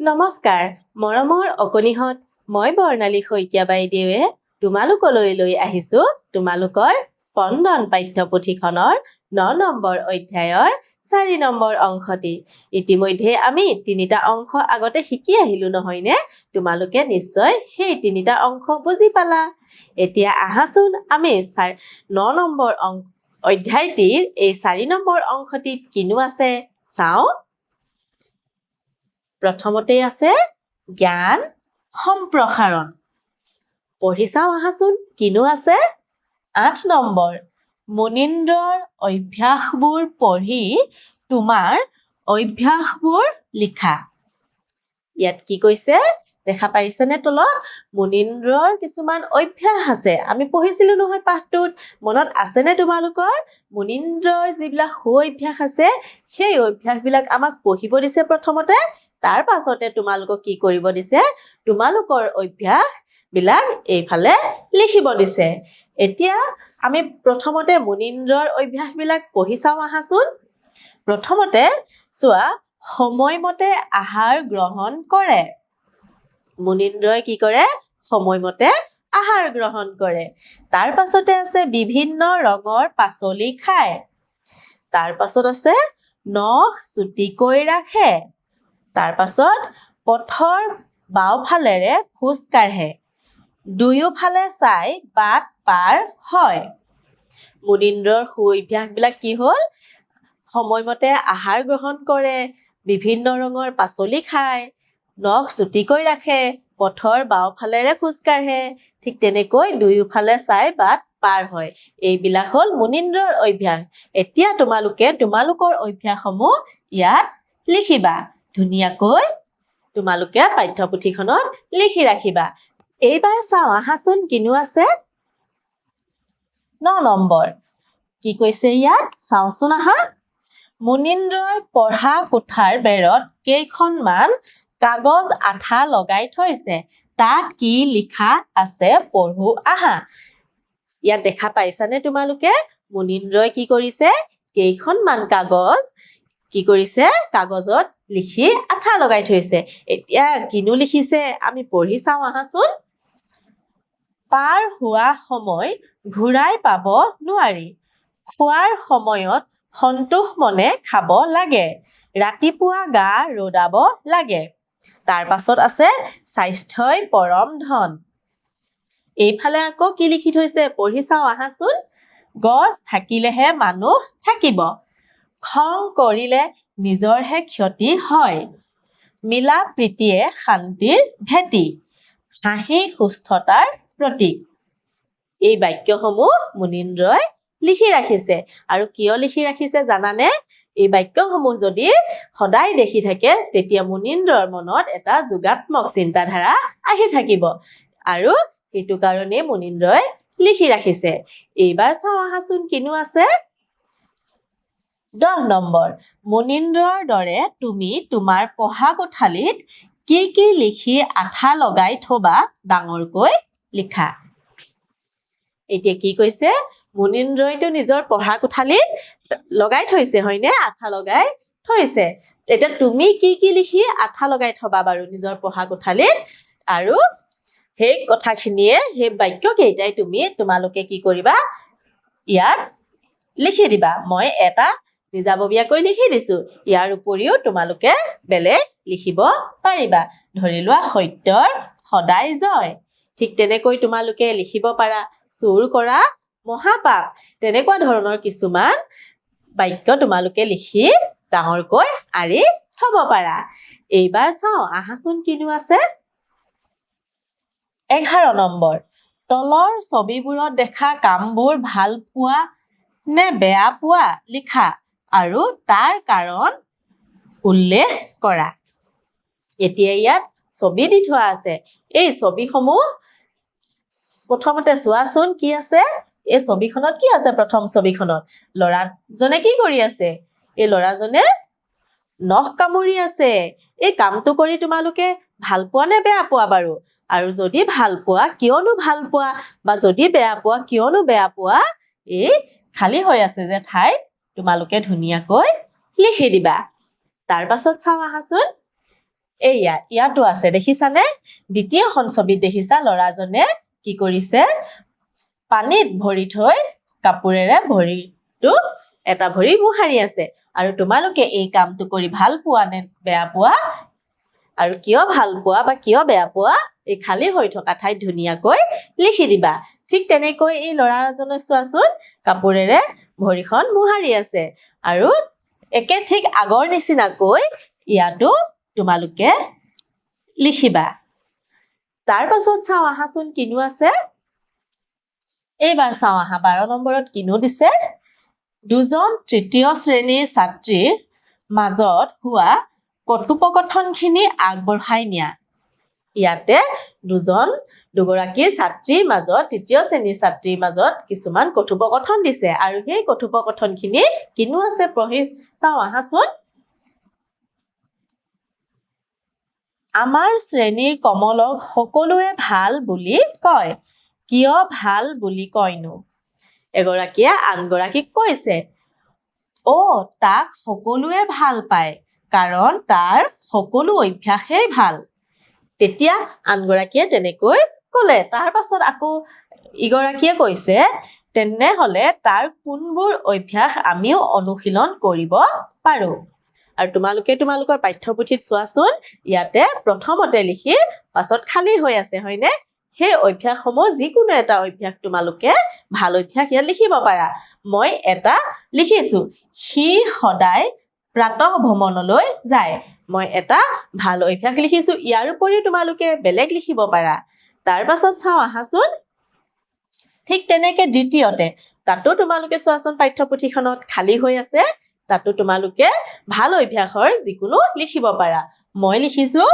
নমস্কাৰ মৰমৰ অকণিহঁত মই বৰ্ণালী শইকীয়া বাইদেৱে তোমালোকলৈ লৈ আহিছোঁ তোমালোকৰ স্পন্দন পাঠ্যপুথিখনৰ ন নম্বৰ অধ্যায়ৰ চাৰি নম্বৰ অংশটি। ইতিমধ্যে আমি তিনিটা অংশ আগতে শিকি আহিলোঁ নহয়নে? তোমালোকে নিশ্চয় সেই তিনিটা অংশ বুজি পালা। এতিয়া আহাচোন আমি ন নম্বৰ অং অধ্যায়টিৰ এই চাৰি নম্বৰ অংশটিত কিনো আছে? চাওঁ। প্ৰথমতে আছে জ্ঞান সম্প্ৰসাৰণ। পঢ়ি চাওঁ আহাচোন কিনো আছে? আঠ নম্বৰ মুনীন্দ্ৰৰ অভ্যাসবোৰ পঢ়ি তোমাৰ অভ্যাসবোৰ লিখা। ইয়াত কি কৈছে? দেখা পাইছেনে তলত? মুনীন্দ্ৰৰ কিছুমান অভ্যাস আছে। আমি পঢ়িছিলো নহয় পাঠটোত। মনত আছেনে তোমালোকৰ? মুনীন্দ্ৰৰ যিবিলাক সু অভ্যাস আছে সেই অভ্যাসবিলাক আমাক পঢ়িব দিছে প্ৰথমতে। তাৰ পাছতে তোমালোকক কি কৰিব দিছে? তোমালোকৰ অভ্যাস বিলাক এইফালে লিখিব দিছে। এতিয়া আমি প্ৰথমতে মুনীন্দ্ৰৰ অভ্যাসবিলাক পঢ়ি চাওঁ আহাচোন। প্ৰথমতে চোৱা সময়মতে আহাৰ গ্ৰহণ কৰে। মুনীন্দ্ৰই কি কৰে? সময়মতে আহাৰ গ্ৰহণ কৰে। তাৰ পাছতে আছে বিভিন্ন ৰঙৰ পাচলি খায়। তাৰ পাছত আছে নখ চুটিকৈ ৰাখে। তাৰ পাছত পথৰ বাওঁফালেৰে খোজ কাঢ়ে। দুয়োফালে চাই বাট পাৰ হয়। মুনীন্দ্ৰৰ সু অভ্যাসবিলাক কি হ'ল? সময়মতে আহাৰ গ্ৰহণ কৰে বিভিন্ন ৰঙৰ পাচলি খায় নখ চুটিকৈ ৰাখে পথৰ বাওঁফালেৰে খোজ কাঢ়ে ঠিক তেনেকৈ দুয়োফালে চাই বাট পাৰ হয়। এইবিলাক হ'ল মুনীন্দ্ৰৰ অভ্যাস। এতিয়া তোমালোকে তোমালোকৰ অভ্যাসসমূহ ইয়াত লিখিবা। ধুনীয়াকৈ তোমালোকে পাঠ্যপুথিখনত লিখি ৰাখিবা। এইবাৰ চাওঁ আহাচোন কিনো আছে? ন নম্বৰ। কি কৈছে ইয়াত? চাওঁচোন আহা। মুনীন্দ্ৰই পঢ়া কোঠাৰ বেৰত কেইখনমান কাগজ আঠা লগাই থৈছে। তাত কি লিখা আছে পঢ়ো আহা। ইয়াত দেখা পাইছানে তোমালোকে? মুনীন্দ্ৰই কি কৰিছে? কেইখনমান কাগজ কি কৰিছে? কাগজত লিখি আঠা লগাই থৈছে। এতিয়া কিনো লিখিছে? আমি পঢ়ি চাওঁ আহাচোন। পাৰ হোৱা সময় ঘূৰাই পাব নোৱাৰি। খোৱাৰ সময়ত সন্তোষ মনে খাব লাগে। ৰাতিপুৱা গা ৰ'দাব লাগে। তাৰ পাছত আছে স্বাস্থ্যই পৰম ধন। এইফালে আকৌ কি লিখি থৈছে? পঢ়ি চাওঁ আহাচোন। গছ থাকিলেহে মানুহ থাকিব। খং কৰিলে নিজৰহে ক্ষতি হয়। মিলা প্ৰীতিয়ে শান্তিৰ ভেটি হাঁহি সুস্থতাৰ প্ৰতীক। এই বাক্যসমূহ মুনীন্দ্ৰই লিখি ৰাখিছে। আৰু কিয় লিখি ৰাখিছে জানানে? এই বাক্যসমূহ যদি সদায় দেখি থাকে তেতিয়া মুনীন্দ্ৰৰ মনত এটা যোগাত্মক চিন্তাধাৰা আহি থাকিব। আৰু সেইটো কাৰণে মুনীন্দ্ৰই লিখি ৰাখিছে। এইবাৰ চাওঁ আহাচোন কিনো আছে। দহ নম্বৰ। মুনীন্দ্ৰৰ দৰে তুমি তোমাৰ পঢ়া কোঠালিত কি কি লিখি আঠা লগাই থবা ডাঙৰকৈ লিখা। এতিয়া কি কৈছে? মুনীন্দ্ৰইতো নিজৰ পঢ়া কোঠালিত লগাই থৈছে হয়নে? আঠা লগাই থৈছে। এতিয়া তুমি কি কি লিখি আঠা লগাই থবা বাৰু নিজৰ পঢ়া কোঠালিত? আৰু সেই কথাখিনিয়ে সেই বাক্য কেইটাই তুমি তোমালোকে কি কৰিবা? ইয়াত লিখি দিবা। মই এটা নিজাববীয়াকৈ লিখি দিছো। ইয়াৰ উপৰিও তোমালোকে বেলেগ লিখিব পাৰিবা। ধৰি লোৱা সত্যৰ সদায় জয়। ঠিক তেনেকৈ তোমালোকে লিখিব পাৰা চুৰ কৰা মহাপাপ। তেনেকুৱা ধৰণৰ কিছুমান বাক্য তোমালোকে লিখি ডাঙৰকৈ আঁৰি থব পাৰা। এইবাৰ চাওঁ আহাচোন কিনো আছে। এঘাৰ নম্বৰ তলৰ ছবিবোৰত দেখা কামবোৰ ভাল পোৱা নে বেয়া পোৱা? লিখা। আৰু তাৰ কাৰণ উল্লেখ কৰা। এতিয়া ইয়াত ছবি দি থোৱা আছে। এই ছবিসমূহ প্ৰথমতে চোৱাচোন কি আছে। এই ছবিখনত কি আছে প্ৰথম ছবিখনত? ল'ৰাজনে কি কৰি আছে? এই ল'ৰাজনে নখ কামুৰি আছে। এই কামটো কৰি তোমালোকে ভাল পোৱা নে বেয়া পোৱা বাৰু? আৰু যদি ভাল পোৱা কিয়নো ভাল পোৱা? বা যদি বেয়া পোৱা কিয়নো বেয়া পোৱা? এই খালী হৈ আছে যে ঠাইত তোমালোকে ধুনীয়াকৈ লিখি দিবা। তাৰ পাছত চাওঁ আহাচোন। এইয়া ইয়াতো আছে দেখিছানে? দ্বিতীয়খন ছবিত দেখিছা ল'ৰাজনে কি কৰিছে? পানীত ভৰি থৈ কাপোৰেৰে ভৰিটো এটা ভৰি মোহাৰি আছে। আৰু তোমালোকে এই কামটো কৰি ভাল পোৱা নে বেয়া পোৱা? আৰু কিয় ভাল পোৱা বা কিয় বেয়া পোৱা? এই খালী হৈ থকা ঠাইত ধুনীয়াকৈ লিখি দিবা। ঠিক তেনেকৈ এই ল'ৰাজনে চোৱাচোন কাপোৰেৰে ভৰিখন মোহাৰি আছে। আৰু একে ঠিক আগৰ নিচিনাকৈ ইয়াতো তোমালোকে লিখিবা। তাৰ পাছত চাওঁ আহাচোন কিনো আছে। এইবাৰ চাওঁ আহা বাৰ নম্বৰত কিনো দিছে? দুজন তৃতীয় শ্ৰেণীৰ ছাত্ৰীৰ মাজত হোৱা কথোপকথনখিনি আগবঢ়াই নিয়া। ইয়াতে দুজন দুগৰাকী ছাত্ৰীৰ মাজত তৃতীয় শ্ৰেণীৰ ছাত্ৰীৰ মাজত কিছুমান কথোপকথন দিছে। আৰু সেই কথোপকথনখিনি কিনো আছে পঢ়ি চাওঁ আহাচোন। আমাৰ শ্ৰেণীৰ কমলক সকলোৱে ভাল বুলি কয়। কিয় ভাল বুলি কয়নো? এগৰাকীয়ে আনগৰাকীক কৈছে অ তাক সকলোৱে ভাল পায় কাৰণ তাৰ সকলো অভ্যাসেই ভাল। তেতিয়া আনগৰাকীয়ে তেনেকৈ ক'লে তাৰ পাছত আকৌ ইগৰাকীয়ে কৈছে তেনেহ'লে তাৰ কোনবোৰ অভ্যাস আমিও অনুশীলন কৰিব পাৰোঁ? আৰু তোমালোকে তোমালোকৰ পাঠ্যপুথিত চোৱাচোন ইয়াতে প্ৰথমতে লিখি পাছত খালী হৈ আছে হয়নে? সেই অভ্যাসসমূহ যিকোনো এটা অভ্যাস তোমালোকে ভাল অভ্যাস ইয়াত লিখিব পাৰা। মই এটা লিখিছো সি সদায় প্ৰাতঃ ভ্ৰমণলৈ যায়। মই এটা ভাল অভ্যাস লিখিছো ইয়াৰ উপৰিও তোমালোকে বেলেগ লিখিব পাৰা। তাৰ পাছত চাওঁ আহাচোন। ঠিক তেনেকে দ্বিতীয়তে তাতো তোমালোকে চোৱাচোন পাঠ্যপুথিখনত খালী হৈ আছে তাতো তোমালোকে ভাল অভ্যাসৰ যিকোনো লিখিব পাৰা। মই লিখিছো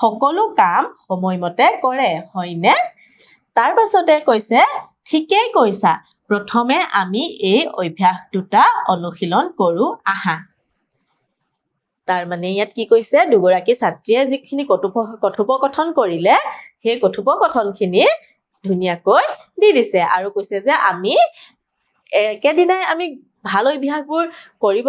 সকলো কাম সময়মতে কৰে হয়নে? তাৰ পাছতে কৈছে ঠিকেই কৈছা প্ৰথমে আমি এই অভ্যাস দুটা অনুশীলন কৰো আহা। তাৰমানে ইয়াত কি কৈছে দুগৰাকী ছাত্ৰীয়ে যিখিনি কথোপ কথোপকথন কৰিলে সেই কথোপকথনখিনি ধুনীয়াকৈ দি দিছে আৰু কৈছে যে আমি একেদিনাই আমি ভাল অভ্যাসবোৰ কৰিব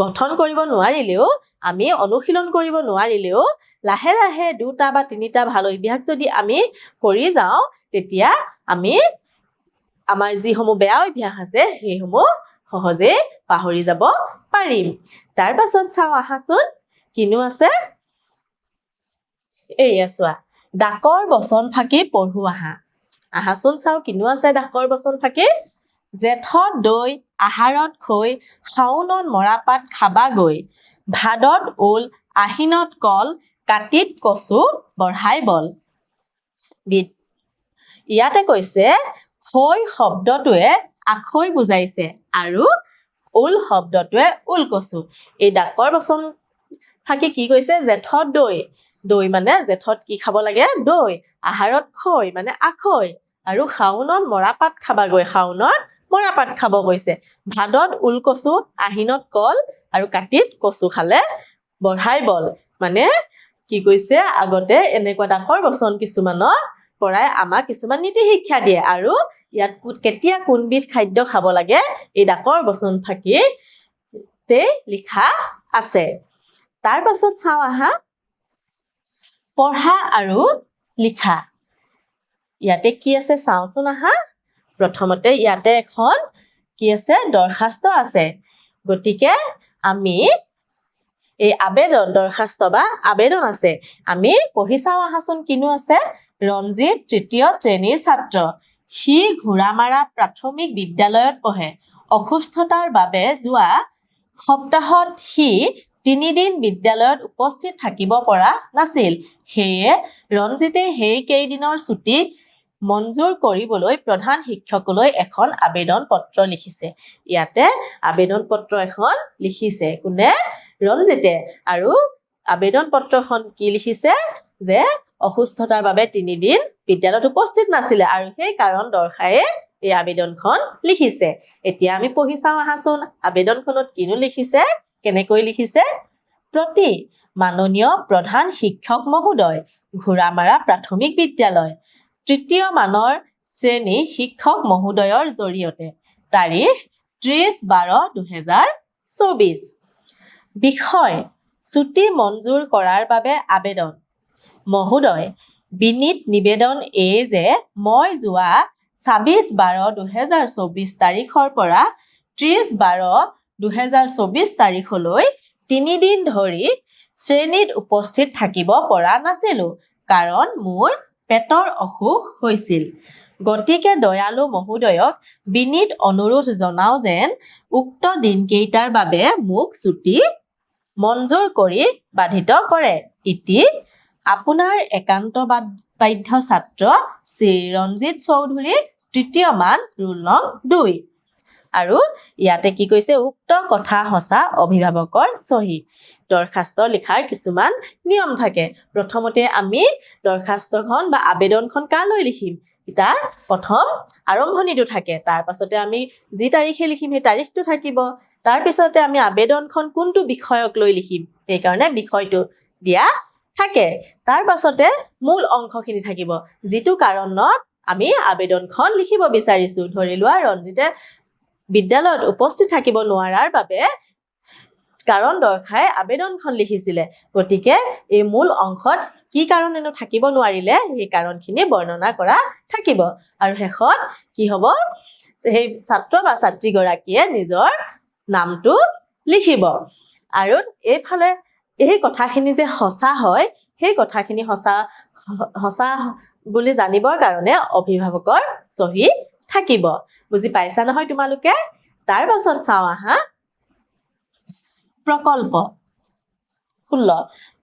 গঠন কৰিব নোৱাৰিলেও আমি অনুশীলন কৰিব নোৱাৰিলেও লাহে লাহে দুটা বা তিনিটা ভাল অভ্যাস যদি আমি কৰি যাওঁ তেতিয়া আমি আমাৰ যিসমূহ বেয়া অভ্যাস আছে সেইসমূহ সহজেই পাহৰি যাব পাৰিম। তাৰ পাছত চাওঁ আহাচোন কিনো আছে? এইয়া চোৱা। ডাকৰ বচন ফাঁকি পঢ়ো আহা। আহাচোন চাওঁ কিনো আছে ডাকৰ বচন ফাঁকি। জেঠত দৈ আহাৰত খৈ শাওণত মৰাপাত খাবা গৈ। ভাদত ওল আহিনত কল কাতিত কচু বঢ়াই বল। ইয়াতে কৈছে খৈ শব্দটোৱে আখৈ বুজাইছে আৰু ওল শব্দটোৱে ওলকচু এই ডাকৰ বচন ফাঁকি কি কৈছে? জেঠত দৈ দৈ মানে জেঠত কি খাব লাগে? দৈ। আহাৰত খৈ মানে আখৈ। আৰু শাওণত মৰাপাত খাবাগৈ। শাওণত মৰাপাত খাব কৈছে ভাদত ওলকচু আহিনত কল আৰু কাতিত কচু খালে বঢ়াই বল। মানে কি কৈছে? আগতে এনেকুৱা ডাকৰ বচন কিছুমানৰ পৰাই আমাক কিছুমান নীতি শিক্ষা দিয়ে। আৰু ইয়াত কেতিয়া কোনবিধ খাদ্য খাব লাগে এই ডাকৰ বচন ফাঁকিতে লিখা আছে। তাৰ পাছত চাওঁ আহা। পঢ়া আৰু লিখা। ইয়াতে কি আছে চাওঁচোন আহা। প্ৰথমতে ইয়াতে এখন কি আছে দৰখাস্ত আছে। গতিকে আমি এই আবেদন দৰখাস্ত বা আবেদন আছে। আমি পঢ়ি চাওঁ আহাচোন কিনো আছে। ৰঞ্জিত তৃতীয় শ্ৰেণীৰ ছাত্ৰ। সি ঘোঁৰামাৰা প্ৰাথমিক বিদ্যালয়ত পঢ়ে। অসুস্থতাৰ বাবে যোৱা সপ্তাহত সি তিনিদিন বিদ্যালয়ত উপস্থিত থাকিব পৰা নাছিল। সেয়ে ৰঞ্জিতে সেই কেইদিনৰ ছুটী মঞ্জুৰ কৰিবলৈ প্ৰধান শিক্ষকলৈ এখন আবেদন পত্ৰ লিখিছে। ইয়াতে আবেদন পত্ৰ এখন লিখিছে। কোনে? ৰঞ্জিতে। আৰু আবেদন পত্ৰখন কি লিখিছে? যে অসুস্থতাৰ বাবে তিনিদিন বিদ্যালয়ত উপস্থিত নাছিলে আৰু সেই কাৰণ দৰ্শায়ে এই আবেদনখন লিখিছে। এতিয়া আমি পঢ়ি চাওঁ আহাচোন। আবেদনখনত কিনো লিখিছে? কেনেকৈ লিখিছে? প্ৰতি মাননীয় প্ৰধান শিক্ষক মহোদয় ঘোঁৰামাৰা প্ৰাথমিক বিদ্যালয় তৃতীয় মানৰ শ্ৰেণী শিক্ষক মহোদয়ৰ জৰিয়তে। তাৰিখ ত্ৰিছ বাৰ দুহেজাৰ চৌবিছ বিষয় ছুটী মঞ্জুৰ কৰাৰ বাবে আবেদন। মহোদয় বিনীত নিবেদন এই যে মই যোৱা ছাব্বিছ বাৰ দুহেজাৰ চৌবিছ তাৰিখৰ পৰা ত্ৰিছ বাৰ দুহেজাৰ চৌবিছ তাৰিখলৈ তিনিদিন ধৰি শ্ৰেণীত উপস্থিত থাকিব পৰা নাছিলোঁ, কাৰণ মোৰ পেটৰ অসুখ হৈছিল। গতিকে দয়ালু মহোদয়ক বিনীত অনুৰোধ জনাওঁ যেন উক্ত দিনকেইটাৰ বাবে মোক ছুটী মঞ্জুৰ কৰি বাধিত কৰে। ইতি আপোনাৰ একান্ত বাধ্য ছাত্ৰ শ্ৰী ৰঞ্জিত চৌধুৰী তৃতীয় মান ৰোল নং দুই। আৰু ইয়াতে কি কৈছে, উক্ত কথা সঁচা অভিভাৱকৰ চহী দৰখাস্ত লিখাৰ কিছুমান নিয়ম থাকে। প্ৰথমতে আমি দৰখাস্তখন বা আবেদনখন কালৈ লিখিম? তাৰ প্ৰথম আৰম্ভণিটো থাকে। তাৰ পাছতে আমি যি তাৰিখে লিখিম, সেই তাৰিখটো থাকিব। তাৰপিছতে আমি আবেদনখন কোনটো বিষয়ক লৈ লিখিম? সেইকাৰণে বিষয়টো দিয়া থাকে। তাৰ পাছতে মূল অংশখিনি থাকিব। যিটো কাৰণত আমি আবেদনখন লিখিব বিচাৰিছো। ধৰি লোৱা, ৰঞ্জিতে বিদ্যালয়ত উপস্থিত থাকিব নোৱাৰাৰ বাবে কাৰণ দৰ্শাই আবেদনখন লিখিছিলে। গতিকে এই মূল অংশত কি কাৰণেনো থাকিব নোৱাৰিলে সেই কাৰণখিনি বৰ্ণনা কৰা থাকিব। আৰু শেষত কি হ'ব? সেই ছাত্ৰ বা ছাত্ৰীগৰাকীয়ে নিজৰ নামটো লিখিব। আৰু এইফালে এই কথাখিনি যে সঁচা হয় সেই কথাখিনি সঁচা সঁচা বুলি জানিবৰ কাৰণে অভিভাৱকৰ চহী থাকিব। বুজি পাইছা নহয় তোমালোকে? তাৰ পাছত চাওঁ আহা। প্ৰকল্প। ষোল্ল।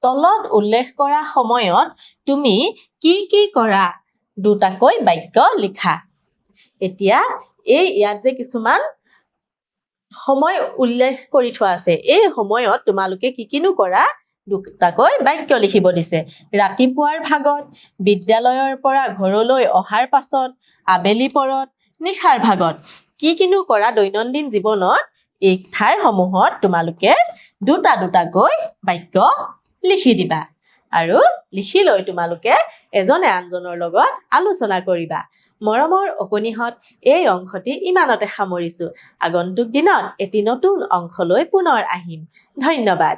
তলত উল্লেখ কৰা সময়ত তুমি কি কি কৰা? দুটাকৈ বাক্য লিখা। এতিয়া এই ইয়াত যে কিছুমান সময় উল্লেখ কৰি থোৱা আছে এই সময়ত তোমালোকে কি কিনো কৰা? দুটাকৈ বাক্য লিখিব দিছে। ৰাতিপুৱাৰ ভাগত বিদ্যালয়ৰ পৰা ঘৰলৈ অহাৰ পাছত আবেলি পৰত নিশাৰ ভাগত। কি কিনো কৰা দৈনন্দিন জীৱনত এই ঠাইসমূহত তোমালোকে দুটা দুটাকৈ বাক্য লিখি দিবা আৰু লিখি লৈ তোমালোকে এজনে আনজনৰ লগত আলোচনা কৰিবা। মৰমৰ অকণিহঁত এই অংশটি ইমানতে সামৰিছো। আগন্তুক দিনত এটি নতুন অংশলৈ পুনৰ আহিম। ধন্যবাদ।